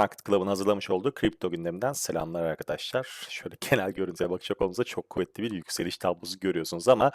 Market Club'ın hazırlamış olduğu kripto gündeminden selamlar arkadaşlar. Şöyle genel görüntüye bakacak olduğumuzda çok kuvvetli bir yükseliş tablosu görüyorsunuz ama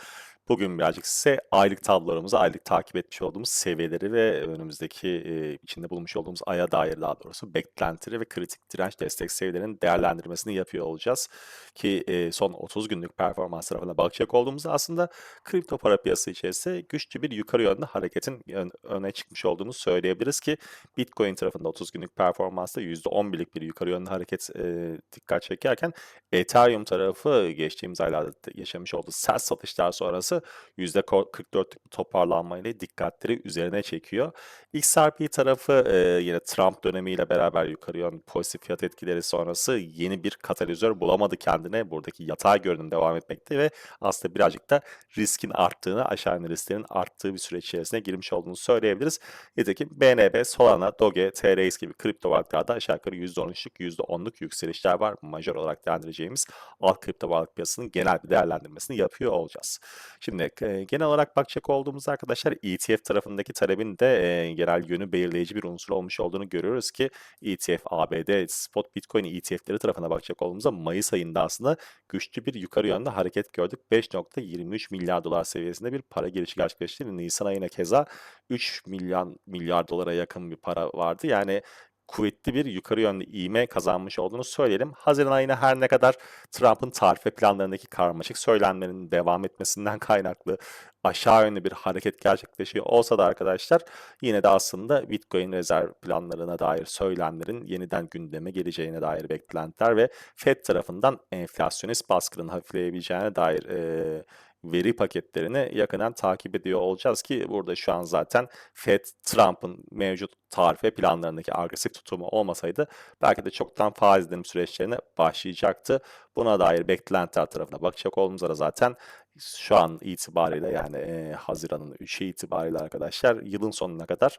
bugün birazcık size aylık tablolarımızı, aylık takip etmiş olduğumuz seviyeleri ve önümüzdeki e, içinde bulmuş olduğumuz aya dair daha doğrusu beklentileri ve kritik direnç destek seviyelerinin değerlendirmesini yapıyor olacağız. Ki e, son 30 günlük performans tarafına bakacak olduğumuzda aslında kripto para piyasası içerisinde güçlü bir yukarı yönlü hareketin ön- öne çıkmış olduğunu söyleyebiliriz ki Bitcoin tarafında 30 günlük performansta %11'lik bir yukarı yönlü hareket e, dikkat çekerken Ethereum tarafı geçtiğimiz aylarda da yaşamış olduğu sert satışlar sonrası %44'lük bir toparlanmayla dikkatleri üzerine çekiyor. XRP tarafı e, yine Trump dönemiyle beraber yukarı yön pozitif fiyat etkileri sonrası yeni bir katalizör bulamadı kendine. Buradaki yatay görünüm devam etmekte ve aslında birazcık da riskin arttığını, aşağı risklerin arttığı bir süreç içerisine girmiş olduğunu söyleyebiliriz. Nitekim BNB, Solana, Doge, TRX gibi kripto varlıklarda aşağı yukarı %13'lük, %10'luk yükselişler var. Majör olarak değerlendireceğimiz alt kripto varlık piyasasının genel bir değerlendirmesini yapıyor olacağız. Şimdi e, genel olarak bakacak olduğumuz arkadaşlar ETF tarafındaki talebin de e, genel yönü belirleyici bir unsur olmuş olduğunu görüyoruz ki ETF, ABD, Spot Bitcoin ETF'leri tarafına bakacak olduğumuzda Mayıs ayında aslında güçlü bir yukarı yönde hareket gördük. 5.23 milyar dolar seviyesinde bir para girişi gerçekleşti. Nisan ayına keza 3 milyar milyar dolara yakın bir para vardı. Yani kuvvetli bir yukarı yönlü iğme kazanmış olduğunu söyleyelim. Haziran ayına her ne kadar Trump'ın tarife planlarındaki karmaşık söylemlerinin devam etmesinden kaynaklı aşağı yönlü bir hareket gerçekleşiyor olsa da arkadaşlar yine de aslında Bitcoin rezerv planlarına dair söylemlerin yeniden gündeme geleceğine dair beklentiler ve Fed tarafından enflasyonist baskının hafifleyebileceğine dair e, veri paketlerini yakından takip ediyor olacağız ki burada şu an zaten Fed Trump'ın mevcut tarife planlarındaki agresif tutumu olmasaydı belki de çoktan faiz indirim süreçlerine başlayacaktı. Buna dair beklentiler tarafına bakacak olduğumuzda da zaten şu an itibariyle yani e, Haziran'ın 3'ü itibariyle arkadaşlar yılın sonuna kadar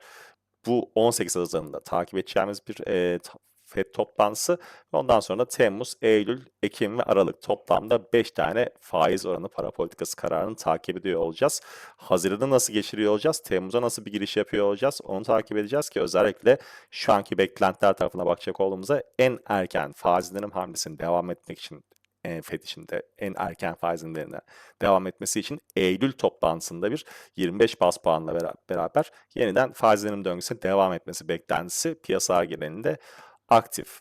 bu 18 Haziran'da takip edeceğimiz bir e, FED toplantısı. Ondan sonra da Temmuz, Eylül, Ekim ve Aralık toplamda 5 tane faiz oranı para politikası kararını takip ediyor olacağız. Haziran'ı nasıl geçiriyor olacağız? Temmuz'a nasıl bir giriş yapıyor olacağız? Onu takip edeceğiz ki özellikle şu anki beklentiler tarafına bakacak olduğumuzda en erken faiz indirim hamlesinin devam etmek için e, FED için de en erken faiz indirimine devam etmesi için Eylül toplantısında bir 25 bas puanla bera- beraber yeniden faiz indirim döngüsüne devam etmesi beklentisi piyasalar genelinde aktif.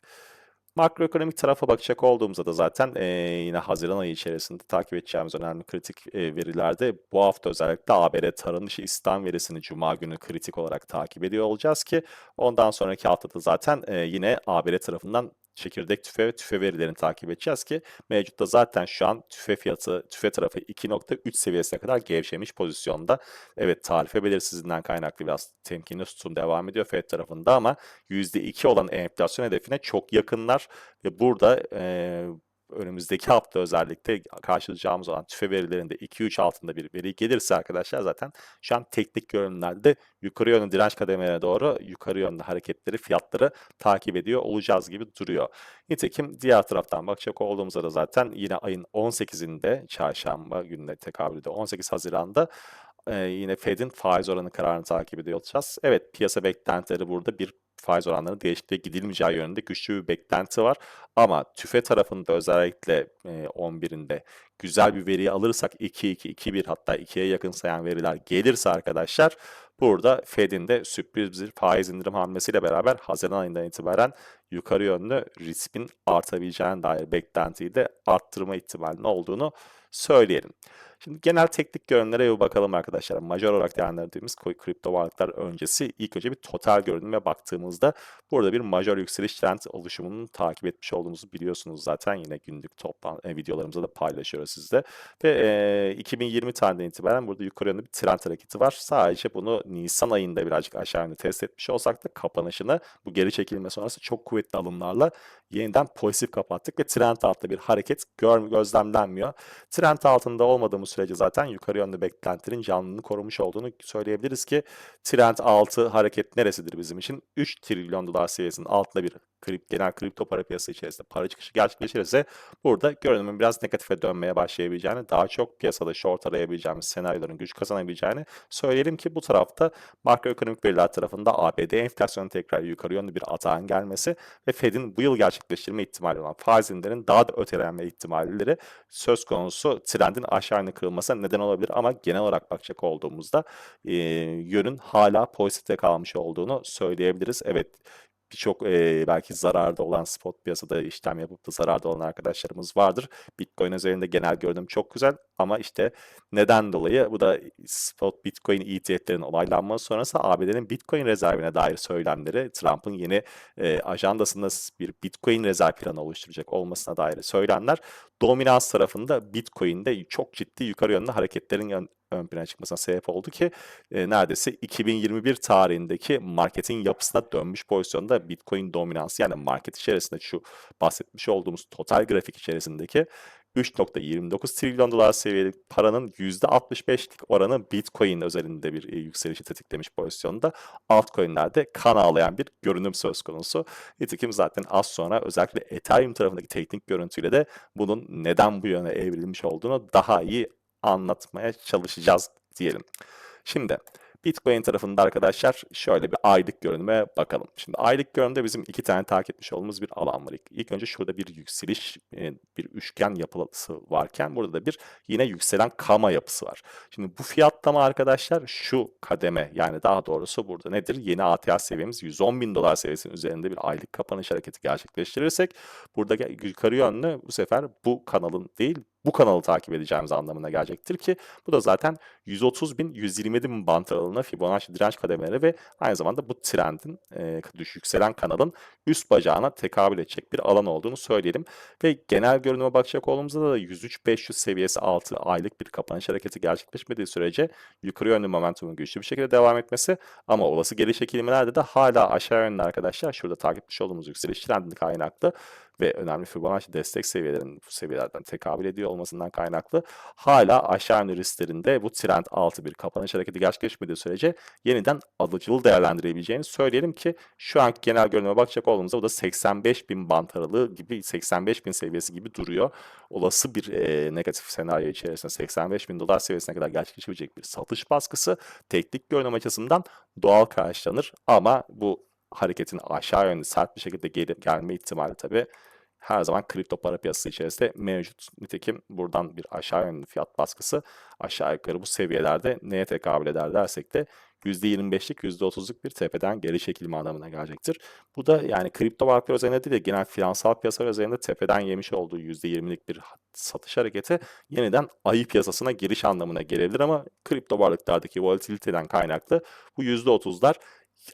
Makroekonomik tarafa bakacak olduğumuzda da zaten eee, yine Haziran ayı içerisinde takip edeceğimiz önemli kritik eee, verilerde bu hafta özellikle ABD tarım dışı istihdam verisini Cuma günü kritik olarak takip ediyor olacağız ki ondan sonraki haftada zaten eee, yine ABD tarafından çekirdek tüfe ve tüfe verilerini takip edeceğiz ki mevcutta zaten şu an tüfe fiyatı, tüfe tarafı 2.3 seviyesine kadar gevşemiş pozisyonda. Evet tarife belirsizliğinden kaynaklı biraz temkinli tutum devam ediyor Fed tarafında ama %2 olan enflasyon hedefine çok yakınlar ve burada eee, önümüzdeki hafta özellikle karşılayacağımız olan tüfe verilerinde 2-3 altında bir veri gelirse arkadaşlar zaten şu an teknik görünümlerde yukarı yönlü direnç kademelerine doğru yukarı yönlü hareketleri, fiyatları takip ediyor olacağız gibi duruyor. Nitekim diğer taraftan bakacak olduğumuzda da zaten yine ayın 18'inde çarşamba gününe tekabül ediyor. 18 Haziran'da e, yine Fed'in faiz oranı kararını takip ediyor olacağız. Evet piyasa beklentileri burada bir faiz oranlarının değişikliğe gidilmeyeceği yönünde güçlü bir beklenti var. Ama tüfe tarafında özellikle e, 11'inde güzel bir veriyi alırsak 2-2, 2-1 hatta 2'ye yakın sayan veriler gelirse arkadaşlar burada Fed'in de sürpriz bir faiz indirim hamlesiyle beraber Haziran ayından itibaren yukarı yönlü riskin artabileceğine dair beklentiyi de arttırma ihtimalinin olduğunu söyleyelim. Şimdi genel teknik görünümlere bir bakalım arkadaşlar. Majör olarak değerlendirdiğimiz kripto varlıklar öncesi ilk önce bir total görünüme baktığımızda burada bir majör yükseliş trend oluşumunu takip etmiş olduğumuzu biliyorsunuz zaten yine günlük toplan e, videolarımızda da paylaşıyoruz sizde. Ve e, 2020 tarihinden itibaren burada yukarı yönlü bir trend hareketi var. Sadece bunu Nisan ayında birazcık aşağı yönlü test etmiş olsak da kapanışını bu geri çekilme sonrası çok kuvvetli alımlarla yeniden pozitif kapattık ve trend altında bir hareket gör, gözlemlenmiyor. Trend altında olmadığımız sürece zaten yukarı yönlü beklentilerin canlılığını korumuş olduğunu söyleyebiliriz ki trend altı hareket neresidir bizim için? 3 trilyon dolar seviyesinin altında bir krip, genel kripto para piyasası içerisinde para çıkışı gerçekleşirse burada görünümün biraz negatife dönmeye başlayabileceğini, daha çok piyasada short arayabileceğimiz senaryoların güç kazanabileceğini söyleyelim ki bu tarafta makroekonomik veriler tarafında ABD enflasyonun tekrar yukarı yönlü bir atağın gelmesi ve Fed'in bu yıl gerçekleştirme ihtimali olan faiz indirimlerinin daha da ötelenme ihtimalleri söz konusu trendin aşağı yönlü kırılmasına neden olabilir ama genel olarak bakacak olduğumuzda e, yönün hala pozitifte kalmış olduğunu söyleyebiliriz. Evet birçok e, belki zararda olan spot piyasada işlem yapıp da zararda olan arkadaşlarımız vardır. Bitcoin üzerinde genel görünüm çok güzel ama işte neden dolayı? Bu da spot Bitcoin ETF'lerin olaylanması sonrası ABD'nin Bitcoin rezervine dair söylemleri Trump'ın yeni e, ajandasında bir Bitcoin rezerv planı oluşturacak olmasına dair söylemler dominans tarafında Bitcoin'de çok ciddi yukarı yönlü hareketlerin ön, ön plana çıkmasına sebep oldu ki e, neredeyse 2021 tarihindeki marketin yapısına dönmüş pozisyonda Bitcoin dominansı yani market içerisinde şu bahsetmiş olduğumuz total grafik içerisindeki 3.29 trilyon dolar seviyelik paranın %65'lik oranı Bitcoin özelinde bir e, yükselişi tetiklemiş pozisyonda. Altcoin'lerde kan ağlayan bir görünüm söz konusu. Nitekim zaten az sonra özellikle Ethereum tarafındaki teknik görüntüyle de bunun neden bu yöne evrilmiş olduğunu daha iyi anlatmaya çalışacağız diyelim. Şimdi Bitcoin tarafında arkadaşlar şöyle bir aylık görünüme bakalım. Şimdi aylık görünümde bizim iki tane takip etmiş olduğumuz bir alan var. İlk önce şurada bir yükseliş, bir üçgen yapısı varken burada da bir yine yükselen kama yapısı var. Şimdi bu fiyatlama arkadaşlar şu kademe yani daha doğrusu burada nedir? Yeni ATH seviyemiz 110 bin dolar seviyesinin üzerinde bir aylık kapanış hareketi gerçekleştirirsek burada yukarı yönlü bu sefer bu kanalın değil bu kanalı takip edeceğimiz anlamına gelecektir ki bu da zaten 130 bin 127 bin bant aralığına Fibonacci direnç kademeleri ve aynı zamanda bu trendin e, yükselen kanalın üst bacağına tekabül edecek bir alan olduğunu söyleyelim. Ve genel görünüme bakacak olduğumuzda da 103-500 seviyesi altı aylık bir kapanış hareketi gerçekleşmediği sürece yukarı yönlü momentumun güçlü bir şekilde devam etmesi ama olası geri çekilmelerde de hala aşağı yönlü arkadaşlar şurada takip etmiş olduğumuz yükseliş trendini kaynaklı ve önemli Fibonacci destek seviyelerinin bu seviyelerden tekabül ediyor olmasından kaynaklı hala aşağı yönlü risklerinde bu trend altı bir kapanış hareketi gerçekleşmediği sürece yeniden alıcılı değerlendirebileceğini söyleyelim ki şu anki genel görünüme bakacak olduğumuzda bu da 85 bin bant aralığı gibi 85 bin seviyesi gibi duruyor. Olası bir e, negatif senaryo içerisinde 85 bin dolar seviyesine kadar gerçekleşebilecek bir satış baskısı teknik görünüm açısından doğal karşılanır ama bu hareketin aşağı yönlü sert bir şekilde gel gelme ihtimali tabii her zaman kripto para piyasası içerisinde mevcut. Nitekim buradan bir aşağı yönlü fiyat baskısı aşağı yukarı bu seviyelerde neye tekabül eder dersek de %25'lik %30'luk bir tepeden geri çekilme anlamına gelecektir. Bu da yani kripto varlıklar üzerinde değil de genel finansal piyasalar üzerinde tepeden yemiş olduğu %20'lik bir satış hareketi yeniden ayı piyasasına giriş anlamına gelebilir ama kripto varlıklardaki volatiliteden kaynaklı bu %30'lar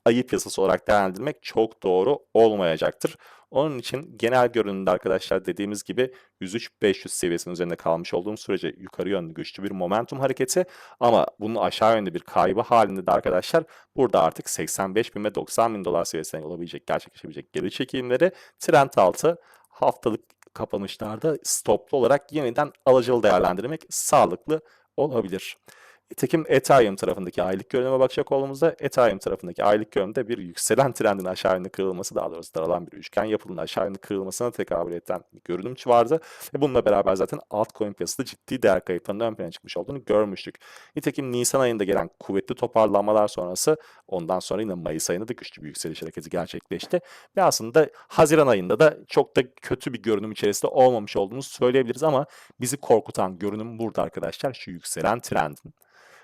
ayı piyasası olarak değerlendirmek çok doğru olmayacaktır. Onun için genel görünümde arkadaşlar dediğimiz gibi 103-500 seviyesinin üzerinde kalmış olduğum sürece yukarı yönlü güçlü bir momentum hareketi ama bunun aşağı yönlü bir kaybı halinde de arkadaşlar burada artık 85 bin ve 90 bin dolar seviyesine olabilecek gerçekleşebilecek geri çekimleri trend altı haftalık kapanışlarda stoplu olarak yeniden alıcılı değerlendirmek sağlıklı olabilir. Nitekim Ethereum tarafındaki aylık görünüme bakacak olduğumuzda Ethereum tarafındaki aylık görünümde bir yükselen trendin aşağı yönlü kırılması daha doğrusu daralan bir üçgen yapının aşağı yönlü kırılmasına tekabül eden bir görünüm vardı. Ve bununla beraber zaten altcoin piyasasında ciddi değer kayıplarının ön plana çıkmış olduğunu görmüştük. Nitekim Nisan ayında gelen kuvvetli toparlanmalar sonrası ondan sonra yine Mayıs ayında da güçlü bir yükseliş hareketi gerçekleşti. Ve aslında Haziran ayında da çok da kötü bir görünüm içerisinde olmamış olduğumuzu söyleyebiliriz ama bizi korkutan görünüm burada arkadaşlar şu yükselen trendin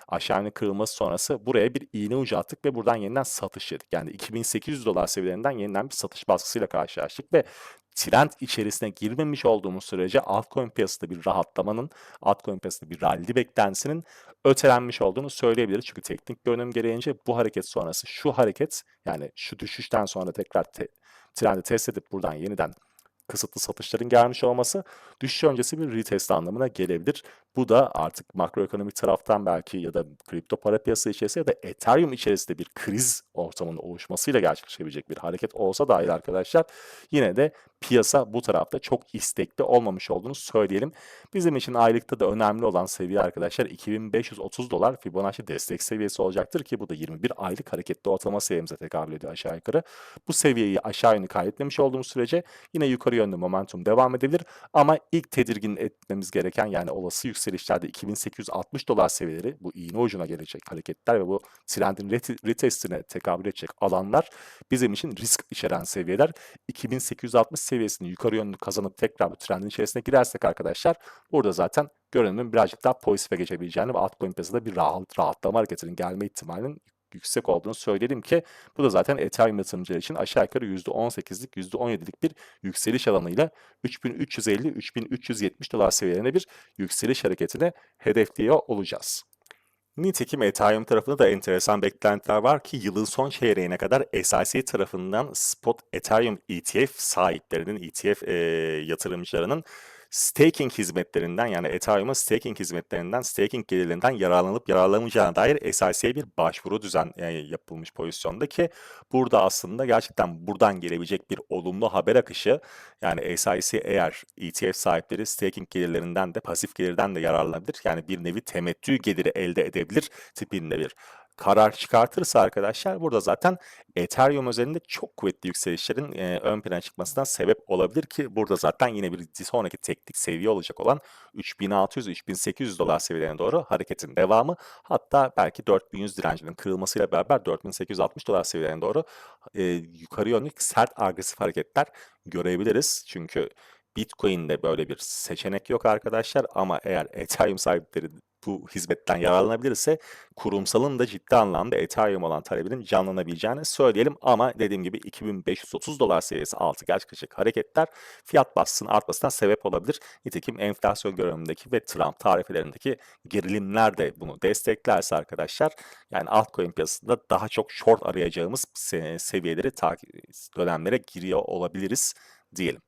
aşağı kırılması sonrası buraya bir iğne ucu attık ve buradan yeniden satış yedik. Yani 2800 dolar seviyelerinden yeniden bir satış baskısıyla karşılaştık ve trend içerisine girmemiş olduğumuz sürece altcoin piyasasında bir rahatlamanın, altcoin piyasasında bir rally beklentisinin ötelenmiş olduğunu söyleyebiliriz. Çünkü teknik görünüm gereğince bu hareket sonrası şu hareket yani şu düşüşten sonra tekrar te trendi test edip buradan yeniden kısıtlı satışların gelmiş olması düşüş öncesi bir retest anlamına gelebilir. Bu da artık makroekonomik taraftan belki ya da kripto para piyasası içerisinde ya da Ethereum içerisinde bir kriz ortamının oluşmasıyla gerçekleşebilecek bir hareket olsa dahi arkadaşlar yine de piyasa bu tarafta çok istekli olmamış olduğunu söyleyelim. Bizim için aylıkta da önemli olan seviye arkadaşlar 2530 dolar Fibonacci destek seviyesi olacaktır ki bu da 21 aylık hareketli ortalama seviyemize tekabül ediyor aşağı yukarı. Bu seviyeyi aşağı yönlü kaybetmemiş olduğumuz sürece yine yukarı yönlü momentum devam edebilir ama ilk tedirgin etmemiz gereken yani olası yükselişlerde 2860 dolar seviyeleri bu iğne ucuna gelecek hareketler ve bu trendin retestine tekabül edecek alanlar bizim için risk içeren seviyeler. 2860 seviyesini yukarı yönlü kazanıp tekrar bu trendin içerisine girersek arkadaşlar burada zaten görünümün birazcık daha pozitife geçebileceğini ve altcoin piyasada bir rahat, rahatlama hareketinin gelme ihtimalinin yüksek olduğunu söyledim ki bu da zaten Ethereum yatırımcılar için aşağı yukarı %18'lik %17'lik bir yükseliş alanıyla 3350-3370 dolar seviyelerine bir yükseliş hareketini hedefliyor olacağız. Nitekim Ethereum tarafında da enteresan beklentiler var ki yılın son çeyreğine kadar SIC tarafından spot Ethereum ETF sahiplerinin, ETF e, yatırımcılarının staking hizmetlerinden yani Ethereum'un staking hizmetlerinden, staking gelirlerinden yararlanıp yararlanmayacağına dair SIC'ye bir başvuru düzen e, yapılmış pozisyonda ki burada aslında gerçekten buradan gelebilecek bir olumlu haber akışı yani SIC eğer ETF sahipleri staking gelirlerinden de pasif gelirden de yararlanabilir. Yani bir nevi temettü geliri elde edebilir tipinde bir karar çıkartırsa arkadaşlar burada zaten Ethereum üzerinde çok kuvvetli yükselişlerin e, ön plana çıkmasına sebep olabilir ki burada zaten yine bir sonraki teknik seviye olacak olan 3600-3800 dolar seviyelerine doğru hareketin devamı hatta belki 4100 direncinin kırılmasıyla beraber 4860 dolar seviyelerine doğru e, yukarı yönlü sert agresif hareketler görebiliriz. Çünkü Bitcoin'de böyle bir seçenek yok arkadaşlar ama eğer Ethereum sahipleri bu hizmetten yararlanabilirse kurumsalın da ciddi anlamda Ethereum olan talebinin canlanabileceğini söyleyelim. Ama dediğim gibi 2530 dolar seviyesi altı gerçekleşecek hareketler fiyat baskısının artmasına sebep olabilir. Nitekim enflasyon görünümündeki ve Trump tarifelerindeki gerilimler de bunu desteklerse arkadaşlar yani altcoin piyasasında daha çok short arayacağımız se- seviyeleri dönemlere giriyor olabiliriz diyelim.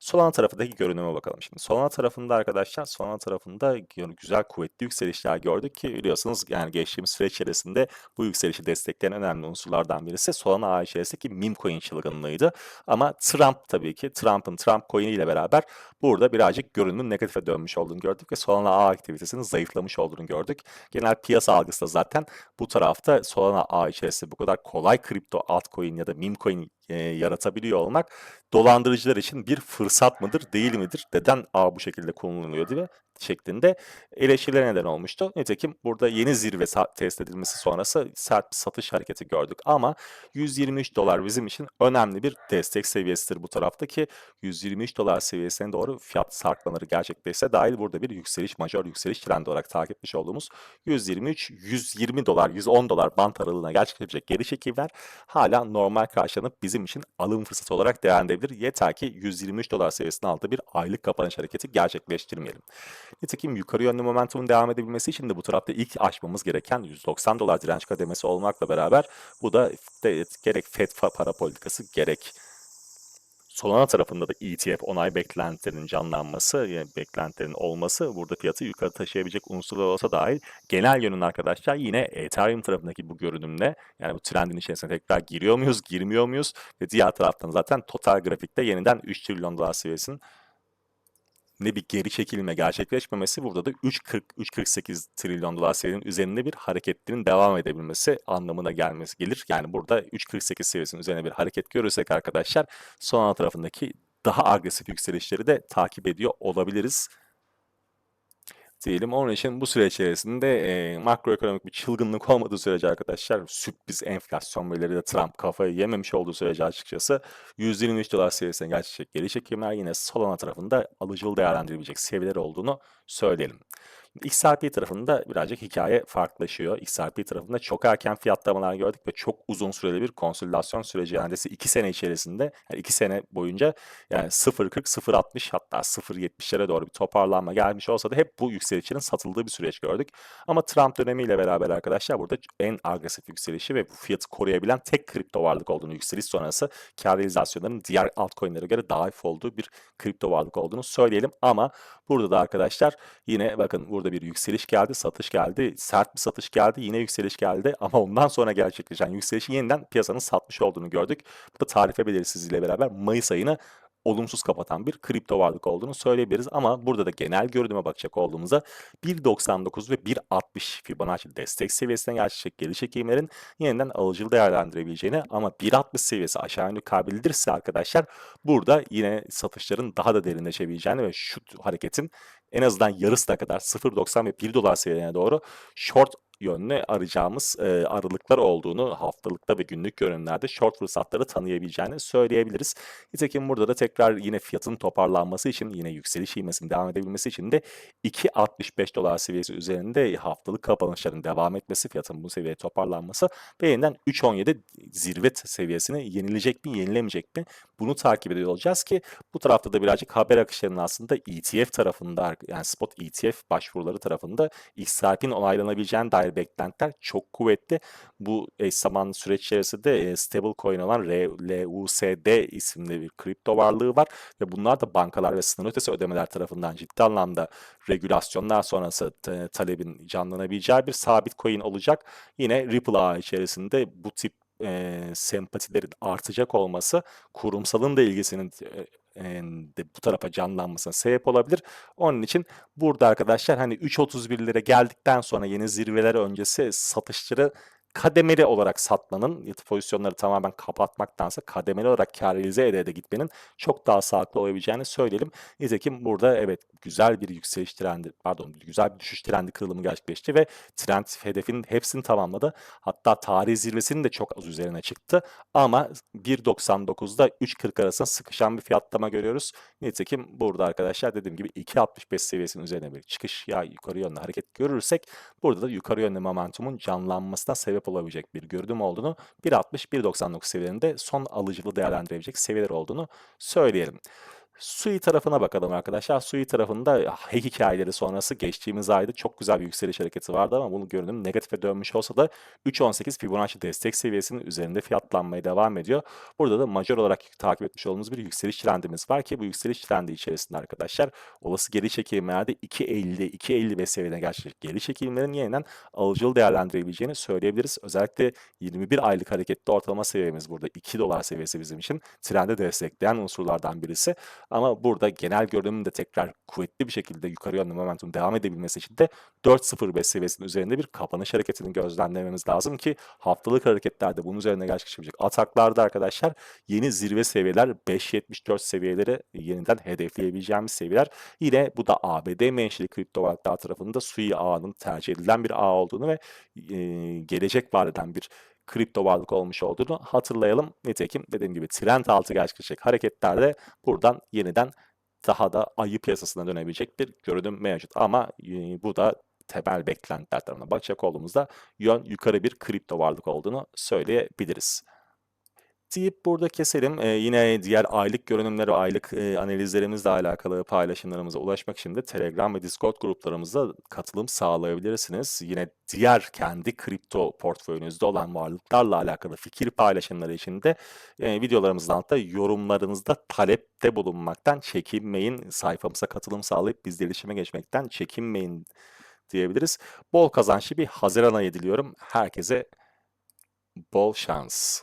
Solana tarafındaki görünüme bakalım şimdi. Solana tarafında arkadaşlar Solana tarafında güzel kuvvetli yükselişler gördük ki biliyorsunuz yani geçtiğimiz süreç içerisinde bu yükselişi destekleyen önemli unsurlardan birisi Solana ağ içerisindeki meme coin çılgınlığıydı. Ama Trump tabii ki Trump'ın Trump coin'i ile beraber burada birazcık görünümün negatife dönmüş olduğunu gördük ve Solana ağ aktivitesinin zayıflamış olduğunu gördük. Genel piyasa algısı da zaten bu tarafta Solana ağ içerisinde bu kadar kolay kripto altcoin ya da meme coin e, yaratabiliyor olmak dolandırıcılar için bir fırsat mıdır değil midir? Neden ağ bu şekilde kullanılıyor diye şeklinde eleştirilere neden olmuştu. Nitekim burada yeni zirve test edilmesi sonrası sert bir satış hareketi gördük ama 123 dolar bizim için önemli bir destek seviyesidir bu tarafta ki 123 dolar seviyesine doğru fiyat sarkmaları gerçekleşse dahil burada bir yükseliş, majör yükseliş trendi olarak takip etmiş olduğumuz 123, 120 dolar, 110 dolar bant aralığına gerçekleşecek geri çekimler hala normal karşılanıp bizim için alım fırsatı olarak değerlendirilebilir. Yeter ki 123 dolar seviyesinin altında bir aylık kapanış hareketi gerçekleştirmeyelim. Nitekim yukarı yönlü momentumun devam edebilmesi için de bu tarafta ilk aşmamız gereken 190 dolar direnç kademesi olmakla beraber bu da de, gerek FED para politikası gerek Solana tarafında da ETF onay beklentilerinin canlanması, yani beklentilerin olması burada fiyatı yukarı taşıyabilecek unsurlar olsa dahil genel yönün arkadaşlar yine Ethereum tarafındaki bu görünümle yani bu trendin içerisine tekrar giriyor muyuz, girmiyor muyuz? Ve diğer taraftan zaten total grafikte yeniden 3 trilyon dolar seviyesinin ne bir geri çekilme gerçekleşmemesi burada da 3.40-3.48 trilyon dolar seviyenin üzerinde bir hareketlerin devam edebilmesi anlamına gelmesi gelir. Yani burada 3.48 seviyesinin üzerine bir hareket görürsek arkadaşlar Solana tarafındaki daha agresif yükselişleri de takip ediyor olabiliriz diyelim. Onun için bu süreç içerisinde e, makroekonomik bir çılgınlık olmadığı sürece arkadaşlar sürpriz enflasyon verileri de Trump kafayı yememiş olduğu sürece açıkçası 123 dolar seviyesine gerçekleşecek geri çekimler yine Solana tarafında alıcılı değerlendirebilecek seviyeler olduğunu söyleyelim. XRP tarafında birazcık hikaye farklılaşıyor. XRP tarafında çok erken fiyatlamalar gördük ve çok uzun süreli bir konsolidasyon süreci. Yani 2 sene içerisinde, yani 2 sene boyunca yani 0.40, 0.60 hatta 0.70'lere doğru bir toparlanma gelmiş olsa da hep bu yükselişlerin satıldığı bir süreç gördük. Ama Trump dönemiyle beraber arkadaşlar burada en agresif yükselişi ve bu fiyatı koruyabilen tek kripto varlık olduğunu, yükseliş sonrası kar realizasyonlarının diğer altcoin'lere göre daha hafif olduğu bir kripto varlık olduğunu söyleyelim. Ama burada da arkadaşlar yine bakın burada bir yükseliş geldi, satış geldi, sert bir satış geldi, yine yükseliş geldi ama ondan sonra gerçekleşen yükselişi yeniden piyasanın satmış olduğunu gördük. Bu da tarife belirsizliğiyle beraber Mayıs ayını olumsuz kapatan bir kripto varlık olduğunu söyleyebiliriz. Ama burada da genel görünüme bakacak olduğumuzda 1.99 ve 1.60 Fibonacci destek seviyesine gerçekleşecek geri çekimlerin yeniden alıcılı değerlendirebileceğini ama 1.60 seviyesi aşağı yönlü kabilidirse arkadaşlar burada yine satışların daha da derinleşebileceğini ve şu hareketin en azından yarısına kadar 0.90 ve 1 dolar seviyelerine doğru short yönlü arayacağımız e, aralıklar olduğunu haftalıkta ve günlük görünümlerde short fırsatları tanıyabileceğini söyleyebiliriz. Nitekim burada da tekrar yine fiyatın toparlanması için yine yükseliş ivmesinin devam edebilmesi için de 2.65 dolar seviyesi üzerinde haftalık kapanışların devam etmesi, fiyatın bu seviyeye toparlanması ve yeniden 3.17 zirve seviyesini yenilecek mi, yenilemeyecek mi? Bunu takip ediyor olacağız ki bu tarafta da birazcık haber akışlarının aslında ETF tarafında yani spot ETF başvuruları tarafında XRP'nin onaylanabileceğine dair beklentiler çok kuvvetli. Bu eş zamanlı süreç içerisinde e, stablecoin olan LUSD isimli bir kripto varlığı var ve bunlar da bankalar ve sınır ötesi ödemeler tarafından ciddi anlamda regülasyonlar sonrası t- talebin canlanabileceği bir sabit coin olacak. Yine Ripple ağı içerisinde bu tip e, sempatilerin artacak olması kurumsalın da ilgisinin e, e, de bu tarafa canlanmasına sebep olabilir. Onun için burada arkadaşlar hani 3.31'lere geldikten sonra yeni zirveler öncesi satışları kademeli olarak satmanın, pozisyonları tamamen kapatmaktansa kademeli olarak kar realize ede ede gitmenin çok daha sağlıklı olabileceğini söyleyelim. Nitekim burada evet güzel bir yükseliş trendi, pardon güzel bir düşüş trendi kırılımı gerçekleşti ve trend hedefinin hepsini tamamladı. Hatta tarih zirvesinin de çok az üzerine çıktı. Ama 1.99'da 3.40 arasında sıkışan bir fiyatlama görüyoruz. Nitekim burada arkadaşlar dediğim gibi 2.65 seviyesinin üzerine bir çıkış ya yukarı yönlü hareket görürsek burada da yukarı yönlü momentumun canlanmasına sebep olabilecek bir görünüm olduğunu 1.60-1.99 seviyelerinde son alıcılı değerlendirebilecek seviyeler olduğunu söyleyelim. Sui tarafına bakalım arkadaşlar. Sui tarafında hack hikayeleri sonrası geçtiğimiz ayda çok güzel bir yükseliş hareketi vardı ama bunun görünüm negatife dönmüş olsa da 3.18 Fibonacci destek seviyesinin üzerinde fiyatlanmaya devam ediyor. Burada da majör olarak takip etmiş olduğumuz bir yükseliş trendimiz var ki bu yükseliş trendi içerisinde arkadaşlar olası geri çekilmelerde 2.50 2.55 seviyene gerçekleşecek geri çekilmelerin yeniden alıcılı değerlendirebileceğini söyleyebiliriz. Özellikle 21 aylık hareketli ortalama seviyemiz burada 2 dolar seviyesi bizim için trendi destekleyen unsurlardan birisi. Ama burada genel görünümün de tekrar kuvvetli bir şekilde yukarı yönlü momentum devam edebilmesi için de 4.05 seviyesinin üzerinde bir kapanış hareketini gözlemlememiz lazım ki haftalık hareketlerde bunun üzerine gerçekleşebilecek ataklarda arkadaşlar yeni zirve seviyeler 5.74 seviyeleri yeniden hedefleyebileceğimiz seviyeler. Yine bu da ABD menşeli kripto varlıklar tarafında SUI ağının tercih edilen bir ağ olduğunu ve e, gelecek vaat eden bir kripto varlık olmuş olduğunu hatırlayalım. Nitekim dediğim gibi trend altı gerçekleşecek hareketlerde buradan yeniden daha da ayı piyasasına dönebilecek bir görünüm mevcut. Ama e, bu da temel beklentiler tarafına bakacak olduğumuzda yön yukarı bir kripto varlık olduğunu söyleyebiliriz deyip burada keselim. Ee, yine diğer aylık görünümleri, aylık e, analizlerimizle alakalı paylaşımlarımıza ulaşmak için de Telegram ve Discord gruplarımıza katılım sağlayabilirsiniz. Yine diğer kendi kripto portföyünüzde olan varlıklarla alakalı fikir paylaşımları için de e, videolarımızdan da yorumlarınızda talepte bulunmaktan çekinmeyin. Sayfamıza katılım sağlayıp bizle iletişime geçmekten çekinmeyin diyebiliriz. Bol kazançlı bir Haziran ayı diliyorum. Herkese bol şans.